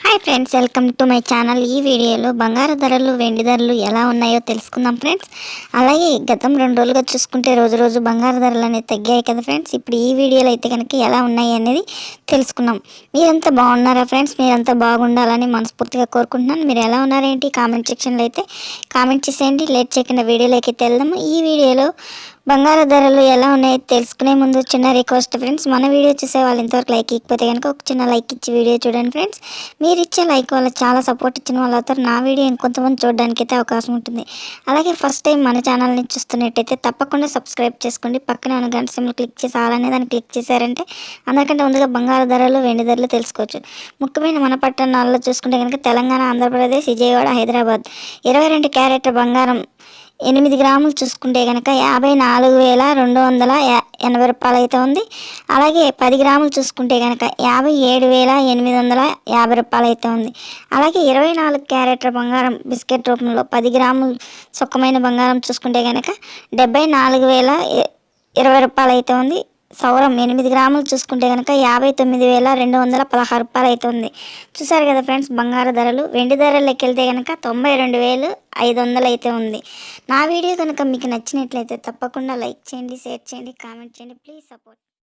Hi friends welcome to my channel. ఈ వీడియోలో బంగారు ధరలు వెండి ధరలు ఎలా ఉన్నాయో తెలుసుకుందాం ఫ్రెండ్స్. అలాగే గతం రెండు రోజులుగా చూసుకుంటే రోజు రోజు బంగారు ధరలు అనేది తగ్గాయి కదా ఫ్రెండ్స్. ఇప్పుడు ఈ వీడియోలో అయితే కనుక ఎలా ఉన్నాయి అనేది తెలుసుకుందాం. మీరంతా బాగున్నారా ఫ్రెండ్స్? మీరంతా బాగుండాలని మనస్ఫూర్తిగా కోరుకుంటున్నాను. మీరు ఎలా ఉన్నారేంటి? కామెంట్ సెక్షన్లో అయితే కామెంట్ చేసేయండి. లేట్ చేయకుండా వీడియోలోకి అయితే వెళ్దాము. ఈ వీడియోలో బంగారు ధరలు ఎలా ఉన్నాయో తెలుసుకునే ముందు చిన్న రిక్వెస్ట్ ఫ్రెండ్స్ మన వీడియో చూసే వాళ్ళు ఇంతవరకు లైక్ ఇకపోతే కనుక ఒక చిన్న లైక్ ఇచ్చి వీడియో చూడండి ఫ్రెండ్స్ మీరు ఇచ్చే లైక్ వల్ల చాలా సపోర్ట్ ఇచ్చిన వాళ్ళు అవుతారు నా వీడియో ఇంకొంతమంది చూడడానికి అయితే అవకాశం ఉంటుంది. అలాగే ఫస్ట్ టైం మన ఛానల్ని చూస్తున్నట్టయితే తప్పకుండా సబ్స్క్రైబ్ చేసుకోండి. పక్కనే ఉన్న గంట సిమ్లు క్లిక్ చేసి అలానే దాన్ని క్లిక్ చేశారంటే అందరికంటే ముందుగా బంగారు ధరలు వెండి ధరలు తెలుసుకోవచ్చు. ముఖ్యమైన మన పట్టణాల్లో చూసుకుంటే కనుక తెలంగాణ ఆంధ్రప్రదేశ్ విజయవాడ హైదరాబాద్. ఇరవై రెండు క్యారెట్ బంగారం ఎనిమిది గ్రాములు చూసుకుంటే కనుక యాభై నాలుగు వేల రెండు వందల ఎనభై రూపాయలు అయితే ఉంది. అలాగే పది గ్రాములు చూసుకుంటే కనుక యాభై ఏడు వేల ఎనిమిది వందల యాభై రూపాయలు అయితే ఉంది. అలాగే ఇరవై నాలుగు క్యారెట్ల బంగారం బిస్కెట్ రూపంలో పది గ్రాములు సుఖమైన బంగారం చూసుకుంటే కనుక డెబ్బై నాలుగు వేల ఇరవై రూపాయలు అయితే ఉంది. సౌరం ఎనిమిది గ్రాములు చూసుకుంటే కనుక యాభై తొమ్మిది వేల రెండు వందల పదహారు రూపాయలు అయితే ఉంది. చూసారు కదా ఫ్రెండ్స్ బంగారు ధరలు. వెండి ధరలు వెళ్తే కనుక తొంభై రెండు వేలు ఐదు వందలు అయితే ఉంది. నా వీడియో కనుక మీకు నచ్చినట్లయితే తప్పకుండా లైక్ చేయండి షేర్ చేయండి కామెంట్ చేయండి. Please support.